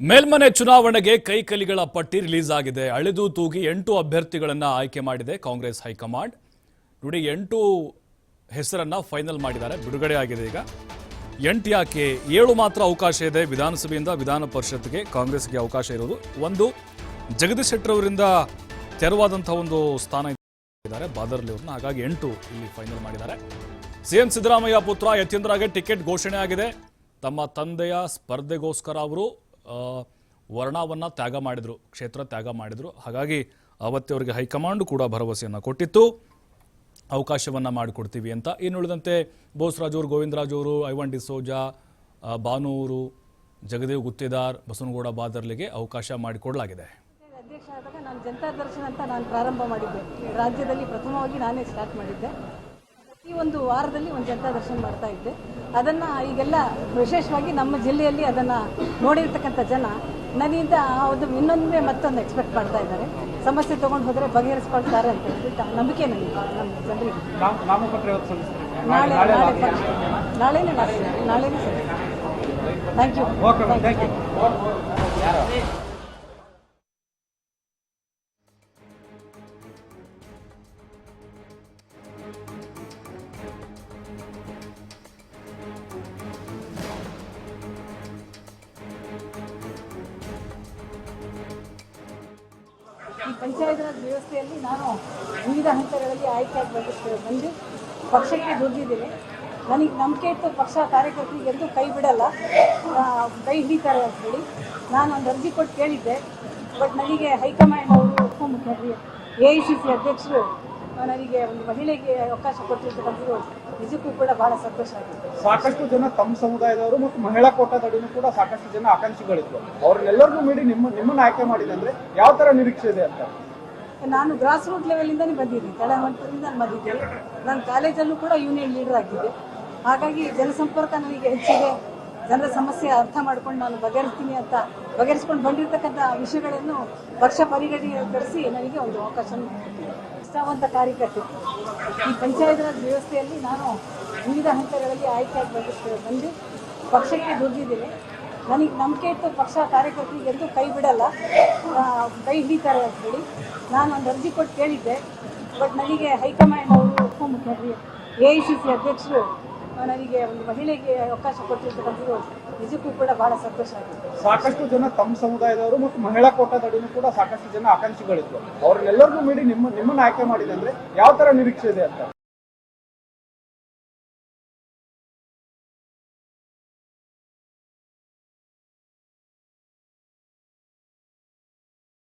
ಮೇಲ್ಮನೆ ಚುನಾವಣೆಗೆ ಕೈಕಲಿಗಳ ಪಟ್ಟಿ ರಿಲೀಸ್ ಆಗಿದೆ ಅಳೆದು ತೂಗಿ ಎಂಟು ಅಭ್ಯರ್ಥಿಗಳನ್ನು ಆಯ್ಕೆ ಮಾಡಿದೆ ಕಾಂಗ್ರೆಸ್ ಹೈಕಮಾಂಡ್. ನೋಡಿ, ಎಂಟು ಹೆಸರನ್ನು ಫೈನಲ್ ಮಾಡಿದ್ದಾರೆ. ಬಿಡುಗಡೆ ಆಗಿದೆ ಈಗ. ಎಂಟು ಯಾಕೆ? ಏಳು ಮಾತ್ರ ಅವಕಾಶ ಇದೆ. ವಿಧಾನಸಭೆಯಿಂದ ವಿಧಾನ ಪರಿಷತ್ಗೆ ಕಾಂಗ್ರೆಸ್ಗೆ ಅವಕಾಶ ಇರೋದು. ಒಂದು, ಜಗದೀಶ್ ಶೆಟ್ಟರ್ ಅವರಿಂದ ತೆರವಾದಂತಹ ಒಂದು ಸ್ಥಾನ ಇದ್ದಾರೆ. ಬಾದರ್ಲಿ ಅವ್ರನ್ನ ಹಾಗಾಗಿ ಎಂಟು ಇಲ್ಲಿ ಫೈನಲ್ ಮಾಡಿದ್ದಾರೆ. ಸಿಎಂ ಸಿದ್ದರಾಮಯ್ಯ ಪುತ್ರ ಯತೀಂದ್ರಗೆ ಟಿಕೆಟ್ ಘೋಷಣೆ ಆಗಿದೆ. ತಮ್ಮ ತಂದೆಯ ಸ್ಪರ್ಧೆಗೋಸ್ಕರ ಅವರು ವರ್ಣವನ್ನ ತ್ಯಾಗ ಮಾಡಿದ್ರು, ಕ್ಷೇತ್ರ ತ್ಯಾಗ ಮಾಡಿದ್ರು. ಹಾಗಾಗಿ ಅವತ್ತೇ ಅವರಿಗೆ ಹೈಕಮಾಂಡ್ ಕೂಡ ಭರವಸೆಯನ್ನು ಕೊಟ್ಟಿತ್ತು. ಅವಕಾಶವನ್ನ ಮಾಡಿಕೊಡ್ತೀವಿ ಅಂತ. ಇನ್ನುಳಿದಂತೆ ಬೋಸ್ರಾಜ್ ಅವರು, ಗೋವಿಂದರಾಜ್ ಅವರು, ಐವನ್ ಡಿಸೋಜಾ ಬಾನೂರು ಜಗದೇವ್ ಗುತ್ತೇದಾರ್, ಬಸವನಗೌಡ ಬಾದರ್ಲಿಗೆ ಅವಕಾಶ ಮಾಡಿಕೊಡಲಾಗಿದೆ. ಅಧ್ಯಕ್ಷ ಆದಾಗ ನಾನು ಜನತಾ ದರ್ಶನ ಅಂತ ನಾನು ಪ್ರಾರಂಭ ಮಾಡಿದ್ದೆ. ರಾಜ್ಯದಲ್ಲಿ ಪ್ರಥಮವಾಗಿ ನಾನೇ ಸ್ಟಾರ್ಟ್ ಮಾಡಿದ್ದೆ. ಈ ಒಂದು ವಾರದಲ್ಲಿ ಒಂದು ಜನತಾ ದರ್ಶನ ಮಾಡ್ತಾ ಇದ್ದೆ. ಅದನ್ನು ಈಗೆಲ್ಲ ವಿಶೇಷವಾಗಿ ನಮ್ಮ ಜಿಲ್ಲೆಯಲ್ಲಿ ಅದನ್ನು ನೋಡಿರ್ತಕ್ಕಂಥ ಜನ ನನ್ನಿಂದ ಆ ಒಂದು ಇನ್ನೊಂದೇ ಮತ್ತೊಂದು ಎಕ್ಸ್ಪೆಕ್ಟ್ ಮಾಡ್ತಾ ಇದ್ದಾರೆ. ಸಮಸ್ಯೆ ತೊಗೊಂಡು ಹೋದರೆ ಬಗೆಹರಿಸ್ಕೊಳ್ತಾರೆ ಅಂತ ಹೇಳ್ಬಿಟ್ಟು ನಂಬಿಕೆ ನನಗೆ ನಮ್ಮ ಜನರಿಗೆ. ನಾಳೆ ನಾಳೆ ನಾಳೆನೇ ನಾಳೆ ನಾಳೆನೇ ಸರಿ ಥ್ಯಾಂಕ್ ಯು ಥ್ಯಾಂಕ್ ಯು ಈ ಪಂಚಾಯತ್ ರಾಜ್ ವ್ಯವಸ್ಥೆಯಲ್ಲಿ ನಾನು ವಿವಿಧ ಹಂತಗಳಲ್ಲಿ ಆಯ್ಕೆಯಾಗಿ ಬಂದಿರ್ತೇವೆ ಬಂದು ಪಕ್ಷಕ್ಕೆ ದುಡ್ಡಿದ್ದೀನಿ ನನಗೆ ನಂಬಿಕೆ ಇತ್ತು ಪಕ್ಷ ಕಾರ್ಯಕರ್ತರಿಗೆ ಎಂದೂ ಕೈ ಬಿಡಲ್ಲ. ಕೈ ಹಿಡಿತಾರೆ ಅಂತ ಹೇಳಿ ನಾನು ಒಂದು ಅರ್ಜಿ ಕೊಟ್ಟು ಕೇಳಿದ್ದೆ. ಬಟ್ ನನಗೆ ಹೈಕಮಾಂಡ್ ಅವರು ಉಪಮುಖ್ಯಮಂತ್ರಿ ಎ ಐ ಸಿ ಸಿ ಅಧ್ಯಕ್ಷರು ನನಗೆ ಒಂದು ಮಹಿಳೆಗೆ ಅವಕಾಶ ಕೊಟ್ಟಿರ್ತಕ್ಕಂಥದ್ದು ನಿಜಕ್ಕೂ ಕೂಡ ಬಹಳ ಸಂತೋಷ ಆಗಿತ್ತು. ಸಾಕಷ್ಟು ಜನ ತಮ್ಮ ಸಮುದಾಯದವರು ಮತ್ತು ಮಹಿಳಾ ಕೋಟಾದಡಿನೂ ಕೂಡ ಸಾಕಷ್ಟು ಜನ ಆಕಾಂಕ್ಷಿಗಳಿದ್ರು ಅವ್ರನ್ನೆಲ್ಲರಿಗೂ ಮೀರಿ ನಿಮ್ಮ ನಿಮ್ಮನ್ನು ಆಯ್ಕೆ ಮಾಡಿದೆ ಅಂದ್ರೆ ಯಾವ ಥರ ನಿರೀಕ್ಷೆ ಇದೆ ಅಂತ? ನಾನು ಗ್ರಾಸ್ ರೂಟ್ ಲೆವೆಲಿಂದನೇ ಬಂದಿದ್ದೀನಿ. ತಳಮಟ್ಟದಿಂದ ನಾನು ಬಂದಿದ್ದೆ ನಾನು ಕಾಲೇಜಲ್ಲೂ ಕೂಡ ಯೂನಿಯನ್ ಲೀಡರ್ ಆಗಿದ್ದೆ. ಹಾಗಾಗಿ ಜನಸಂಪರ್ಕ ನನಗೆ ಹೆಚ್ಚಿದೆ. ಜನರ ಸಮಸ್ಯೆ ಅರ್ಥ ಮಾಡ್ಕೊಂಡು ನಾನು ಬಗೆಹರಿಸ್ತೀನಿ ಅಂತ ಬಗೆಹರಿಸ್ಕೊಂಡು ಬಂದಿರತಕ್ಕಂಥ ವಿಷಯಗಳನ್ನು ಪಕ್ಷ ಪರಿಗಣಿಸಿ ನನಗೆ ಒಂದು ಅವಕಾಶ ಇಷ್ಟವಂತ ಕಾರ್ಯಕರ್ತರು ಕಾರ್ಯಕರ್ತೆ. ಈ ಪಂಚಾಯತ್ ರಾಜ್ ವ್ಯವಸ್ಥೆಯಲ್ಲಿ ನಾನು ವಿವಿಧ ಹಂತಗಳಲ್ಲಿ ಆಯ್ಕೆಯಾಗಿ ಬಂದು ಬಂದು ಪಕ್ಷಕ್ಕೆ ದುಡಿದಿದ್ದೇನೆ. ನನಗೆ ನಂಬಿಕೆ ಇತ್ತು ಪಕ್ಷ ಕಾರ್ಯಕರ್ತರಿಗೆ ಎಂದೂ ಕೈ ಬಿಡಲ್ಲ. ಕೈ ಹಿಡಿತಾರೆ ಅಂತ ಹೇಳಿ ನಾನು ಒಂದು ಅರ್ಜಿ ಕೊಟ್ಟು ಕೇಳಿದ್ದೆ. ಬಟ್ ನನಗೆ ಹೈಕಮಾಂಡ್ ಅವರು ಉಪಮುಖ್ಯಮಂತ್ರಿ ಎ ಐ ಸಿ ಸಿ ಅಧ್ಯಕ್ಷರು ನನಗೆ ಒಂದು ಮಹಿಳೆಗೆ ಅವಕಾಶ ಕೊಟ್ಟಿರ್ತಕ್ಕಂಥದ್ದು ನಿಜಕ್ಕೂ ಕೂಡ ಬಹಳ ಸಂತೋಷ ಆಗಿದೆ ಸಾಕಷ್ಟು ಜನ ತಮ್ಮ ಸಮುದಾಯದವರು ಮತ್ತು ಮಹಿಳಾ ಕೋಟಾದಡಿನೂ ಕೂಡ ಸಾಕಷ್ಟು ಜನ ಆಕಾಂಕ್ಷಿಗಳಿದ್ರು. ಅವ್ರನ್ನೆಲ್ಲರಿಗೂ ಮೀಡಿ ನಿಮ್ಮ, ನಿಮ್ಮನ್ನು ಆಯ್ಕೆ ಮಾಡಿದೆ ಅಂದ್ರೆ ಯಾವ ತರ ನಿರೀಕ್ಷೆ ಇದೆ ಅಂತ?